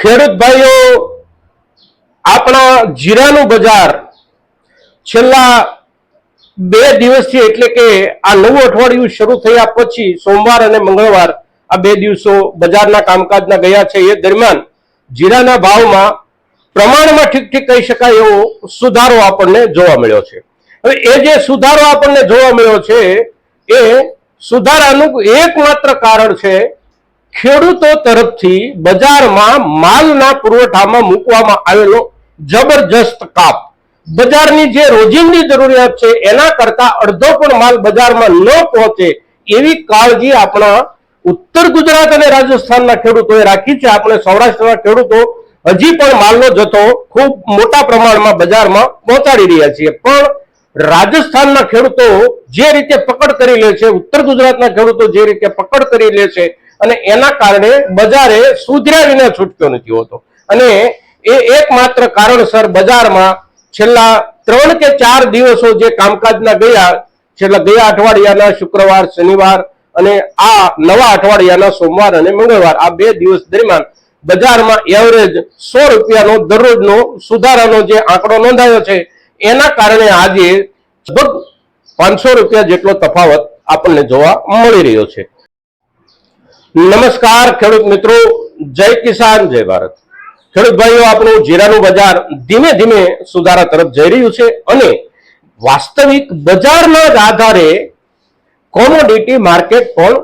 ખેડૂત ભાઈઓ, આપણા જીરાનું બજાર છેલ્લા બે દિવસથી એટલે કે આ નવું અઠવાડિયું શરૂ થયા પછી સોમવાર અને મંગળવાર આ બે દિવસો બજારના કામકાજના ગયા છે. એ દરમિયાન જીરાના ભાવમાં પ્રમાણમાં ઠીક ઠીક કહી શકાય એવો સુધારો આપણને જોવા મળ્યો છે. હવે એ જે સુધારો આપણને જોવા મળ્યો છે, એ સુધારાનું એકમાત્ર કારણ છે ખેડૂતો તરફથી બજારમાં માલના પુરવઠામાં મૂકવામાં આવેલો જબરજસ્ત કાપ. બજારની જે રોજિંદી જરૂરિયાત છે, એના કરતા અડધો પણ માલ બજારમાં ન પહોંચે એવી કાળજી આપણા ઉત્તર ગુજરાત અને રાજસ્થાનના ખેડૂતોએ રાખી છે. આપણે સૌરાષ્ટ્રના ખેડૂતો હજી પણ માલનો જથ્થો ખૂબ મોટા પ્રમાણમાં બજારમાં પહોંચાડી રહ્યા છીએ. પણ રાજસ્થાનના ખેડૂતો જે રીતે પકડ કરી લે છે, ઉત્તર ગુજરાતના ખેડૂતો જે રીતે પકડ કરી લે છે અને એના કારણે બજારે સુધર્યા વિના છૂટક્યો નથી હોતો. અને એ એકમાત્ર કારણસર બજારમાં છેલ્લા ત્રણ કે ચાર દિવસો જે કામકાજના ગયા, છેલ્લા ગયા અઠવાડિયાના શુક્રવાર, શનિવાર અને આ નવા અઠવાડિયાના સોમવાર અને મંગળવાર, આ બે દિવસ દરમિયાન બજારમાં એવરેજ સો રૂપિયાનો દરરોજનો સુધારાનો જે આંકડો નોંધાયો છે, એના કારણે આજે લગભગ પાંચસો રૂપિયા જેટલો તફાવત આપણને જોવા મળી રહ્યો છે. નમસ્કાર ખેડૂત મિત્રો, જય કિસાન, જય ભારત. ખેડૂત ભાઈઓ આપણું જીરાનું બજાર ધીમે ધીમે સુધારા તરફ જઈ રહ્યું છે અને વાસ્તવિક બજારના જ આધારે કોમોડિટી માર્કેટ પણ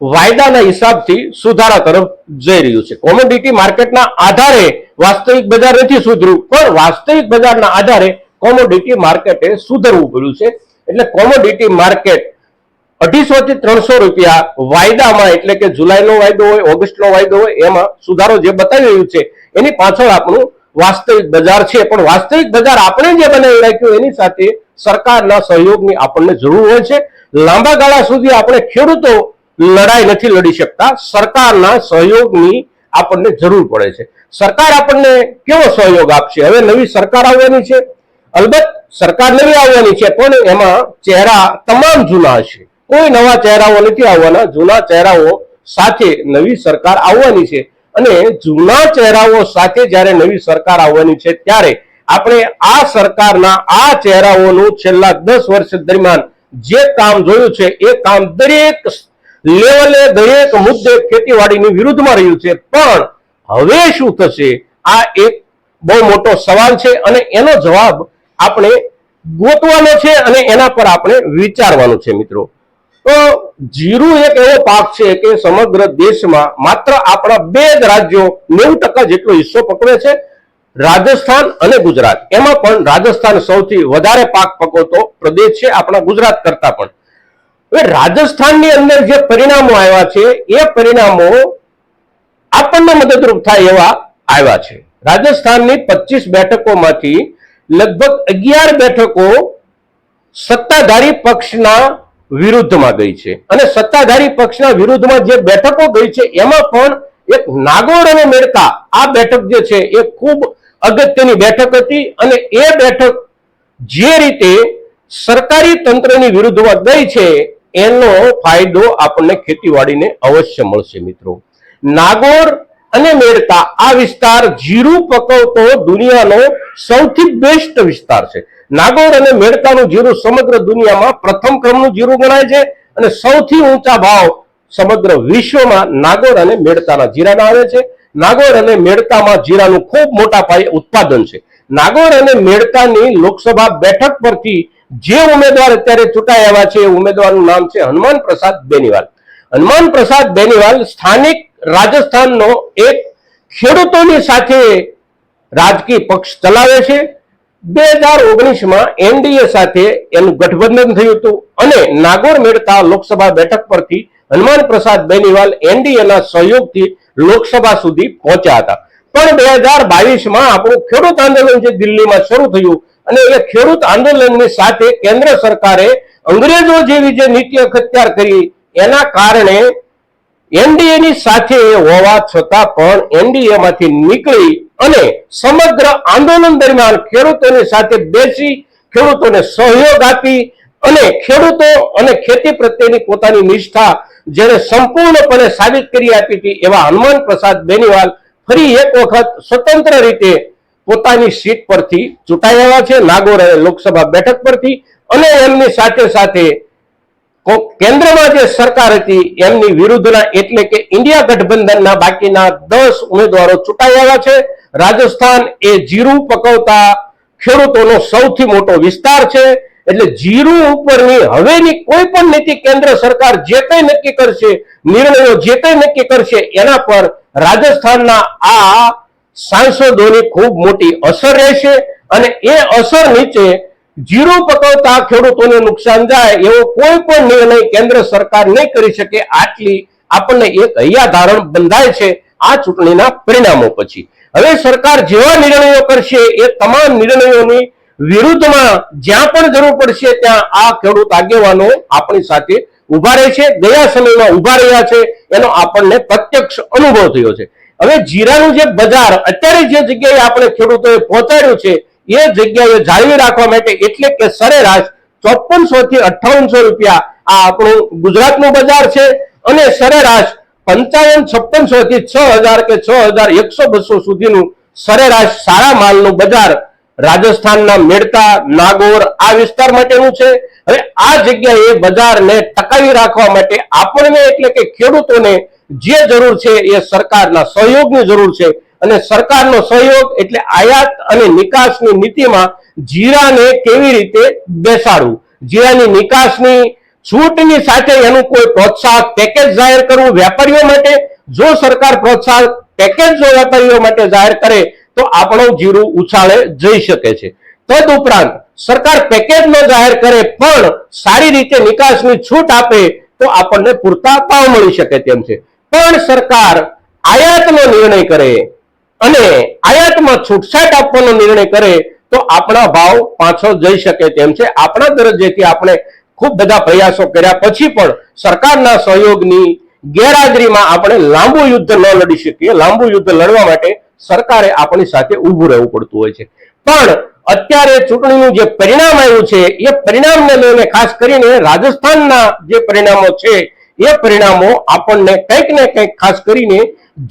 વાયદાના હિસાબથી સુધારા તરફ જઈ રહ્યું છે. કોમોડિટી માર્કેટના આધારે વાસ્તવિક બજાર નથી સુધર્યું, પણ વાસ્તવિક બજારના આધારે કોમોડિટી માર્કેટે સુધરવું પડ્યું છે. એટલે કોમોડિટી માર્કેટ અઢીસો થી ત્રણસો રૂપિયા વાયદામાં, એટલે કે જુલાઈનો વાયદો હોય, ઓગસ્ટનો વાયદો હોય, એમાં સુધારો જે બતાવી રહ્યું છે, એની પાછળ આપણું વાસ્તવિક બજાર છે. પણ વાસ્તવિક બજાર આપણે જે બનાવી રાખ્યું, એની સાથે સરકારના સહયોગની આપણને જરૂર હોય છે. લાંબા ગાળા સુધી આપણે ખેડૂતો લડાઈ નથી લડી શકતા. સરકારના સહયોગની આપણને જરૂર પડે છે. સરકાર આપણને કેવો સહયોગ આપશે? હવે નવી સરકાર આવવાની છે. અલબત્ત સરકાર નવી આવવાની છે, પણ એમાં ચહેરા તમામ જૂના હશે. કોઈ નવા ચહેરાઓ નથી આવવાના. જૂના ચહેરાઓ સાથે નવી સરકાર આવવાની છે અને જૂના ચહેરાઓ સાથે જ્યારે નવી સરકાર આવવાની છે ત્યારે આપણે આ સરકારના આ ચહેરાઓનું છેલ્લા દસ વર્ષ દરમિયાન જે કામ જોયું છે એ કામ દરેક લેવલે, દરેક મુદ્દે ખેતીવાડીની વિરુદ્ધમાં રહ્યું છે. પણ હવે શું થશે? આ એક બહુ મોટો સવાલ છે અને એનો જવાબ આપણે ગોતવાનો છે અને એના પર આપણે વિચારવાનું છે મિત્રો. તો જીરું એક એવો પાક છે કે સમગ્ર દેશમાં માત્ર આપણા બે જ રાજ્યો નેવું ટકા જેટલો હિસ્સો પકવે છે, રાજસ્થાન અને ગુજરાત. એમાં પણ રાજસ્થાન સૌથી વધારે પાક પકવતો પ્રદેશ છે આપણા ગુજરાત કરતા પણ. હવે રાજસ્થાનની અંદર જે પરિણામો આવ્યા છે, એ પરિણામો આપણને મદદરૂપ થાય એવા આવ્યા છે. રાજસ્થાનની પચીસ બેઠકોમાંથી લગભગ અગિયાર બેઠકો સત્તાધારી પક્ષના વિરુદ્ધમાં ગઈ છે. અને સત્તાધારી પક્ષના વિરુદ્ધમાં જે બેઠકો ગઈ છે, એમાં પણ એક નાગોર અને મેડકા, આ બેઠક જે છે, એ ખૂબ અગત્યની બેઠક હતી અને એ બેઠક જે રીતે સરકારી તંત્રની વિરુદ્ધમાં ગઈ છે, એનો ફાયદો આપણને ખેતીવાડીને અવશ્ય મળશે, મિત્રો. નાગોર અને મેડકા, આ વિસ્તાર જીરું પકવતો દુનિયાનો સૌથી બેસ્ટ વિસ્તાર છે. નાગોર અને મેડકાનું જીરું સમગ્ર દુનિયામાં પ્રથમ ક્રમનું જીરું ગણાય છે અને સૌથી ઊંચા ભાવ સમગ્ર વિશ્વમાં નાગોર અને મેડકાના જીરાના આવે છે. નાગોર અને મેડકામાં જીરાનું ખૂબ મોટા પાયે ઉત્પાદન છે. નાગોર અને મેડકાની લોકસભા બેઠક પરથી જે ઉમેદવાર અત્યારે ચૂંટાઈ આવ્યા છે એ ઉમેદવારનું નામ છે હનુમાન પ્રસાદ બેનીવાલ. હનુમાન પ્રસાદ બેનીવાલ સ્થાનિક રાજસ્થાનનો એક ખેડૂતોની સાથે રાજકીય પક્ષ ચલાવે છે. બે હજાર ઓગણીસમાં એનડીએ સાથે એનું ગઠબંધન થયું હતું અને નાગોર મેળતા લોકસભા બેઠક પરથી હનુમાન પ્રસાદ બેનીવાલ એનડીએના સહયોગથી લોકસભા સુધી પહોંચ્યા હતા. પણ બે હજાર બાવીસમાં આપણું ખેડૂત આંદોલન જે દિલ્હીમાં શરૂ થયું અને એ ખેડૂત આંદોલનની સાથે કેન્દ્ર સરકારે અંગ્રેજો જેવી જે નીતિ અખત્યાર કરી, એના કારણે એનડીએની સાથે હોવા છતાં પણ એનડીએ માંથી નીકળી અને સમગ્ર આંદોલન દરમિયાન ખેડૂતોની સાથે બેસી ખેડૂતોને સહયોગ આપી અને ખેડૂતો અને ખેતી પ્રત્યેની પોતાની નિષ્ઠા જેને સંપૂર્ણપણે સાબિત કરી આપી હતી એવા હનુમાન પ્રસાદ બેનીવાલ ફરી એક વખત સ્વતંત્ર રીતે પોતાની સીટ પરથી ચૂંટાયેલા છે. નાગોર લોકસભા બેઠક પરથી અને એમની સાથે સાથે કેન્દ્રમાં જે સરકાર હતી એમની વિરુદ્ધના એટલે કે ઇન્ડિયા ગઠબંધનના બાકીના દસ ઉમેદવારો ચૂંટાઈ છે. રાજસ્થાન એ જીરું પકવતા ખેડૂતોનો સૌથી મોટો વિસ્તાર છે. એટલે જીરું ઉપરની હવેની કોઈ પણ નીતિ કેન્દ્ર સરકાર જે કંઈ નક્કી કરશે, નિર્ણયો જે કંઈ નક્કી કરશે, એના પર રાજસ્થાનના આ સાંસદોની ખૂબ મોટી અસર રહેશે અને એ અસર નીચે જીરું પકવતા ખેડૂતોને નુકસાન જાય એવો કોઈ પણ નિર્ણય કેન્દ્ર સરકાર નહીં કરી શકે. આટલી આપણને એક હૈયાધારણ બંધાય છે આ ચૂંટણીના પરિણામો પછી. હવે સરકાર જેવા નિર્ણયો કરશે એ તમામ નિર્ણયોની વિરુદ્ધમાં જ્યાં પણ જરૂર પડશે ત્યાં આ ખેડૂત આગેવાનો આપણી સાથે ઊભા રહે છે. ગયા સમયમાં ઊભા રહ્યા છે. એનો આપણને પ્રત્યક્ષ અનુભવ થયો છે. હવે જીરાનું જે બજાર અત્યારે જે જગ્યાએ આપણે ખેડૂતોએ પહોંચાડ્યું છે, એ જગ્યાએ જાળવી રાખવા માટે એટલે કે સરેરાશ ચોપનસો થી અઠ્ઠાવનસો રૂપિયા આ આપણું ગુજરાતનું બજાર છે અને સરેરાશ પંચાવન છપ્પનસો થી છ હજાર કે છ હજાર એકસો બસો સુધીનું સરેરાશ સારા માલનું બજાર રાજસ્થાનના મેડતા, નાગોર આ વિસ્તાર માટેનું છે. હવે આ જગ્યાએ બજારને ટકાવી રાખવા માટે આપણને એટલે કે ખેડૂતોને જે જરૂર છે એ સરકારના સહયોગની જરૂર છે. અને સરકારનો સહયોગ એટલે આયાત અને નિકાસની નીતિમાં જીરાને કેવી રીતે બેસાડવું? જીરાની નિકાસની છૂટની સાથે એનું કોઈ પ્રોત્સાહક પેકેજ જાહેર કરવું વેપારીઓ માટે? જો સરકાર પ્રોત્સાહક પેકેજ જો વેપારીઓ માટે જાહેર કરે, તો આપણું જીરું ઉછાળે જઈ શકે છે. તદ ઉપરાંત સરકાર પેકેજ ન જાહેર કરે, પણ સારી રીતે નિકાસની છૂટ આપે, તો આપણને પૂરતા ભાવ મળી શકે તેમ છે. પણ સરકાર આયાતનો નિર્ણય કરે અને આયાતમાં છૂટછાટ આપવાનો નિર્ણય કરે, તો આપણા ભાવ પાછો જઈ શકે તેમ છે. આપણા દરજ્જેથી આપણે ખૂબ બધા પ્રયાસો કર્યા. પછી પણ સરકારના સહયોગની ગેરહાજરીમાં આપણે લાંબુ યુદ્ધ ન લડી શકીએ. લાંબુ યુદ્ધ લડવા માટે સરકારે આપણી સાથે ઊભું રહેવું પડતું હોય છે. પણ અત્યારે ચૂંટણીનું જે પરિણામ આવ્યું છે, એ પરિણામને લઈને ખાસ કરીને રાજસ્થાનના જે પરિણામો છે, એ પરિણામો આપણને કંઈક ને કંઈક ખાસ કરીને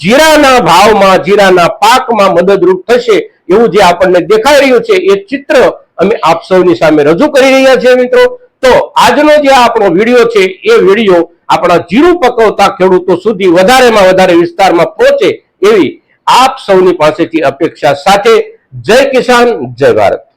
જીરાના ભાવમાં, જીરાના પાકમાં મદદરૂપ થશે એવું જે આપણને દેખાઈ રહ્યું છે, એ ચિત્ર અમે આપ સૌની સામે રજૂ કરી રહ્યા છીએ મિત્રો. તો આજનો જે આપણો વીડિયો છે, એ વીડિયો આપણા જીરું પકવતા ખેડૂતો સુધી વધારેમાં વધારે વિસ્તારમાં પહોંચે એવી આપ સૌની પાસેથી અપેક્ષા સાથે. જય કિસાન, જય ભારત.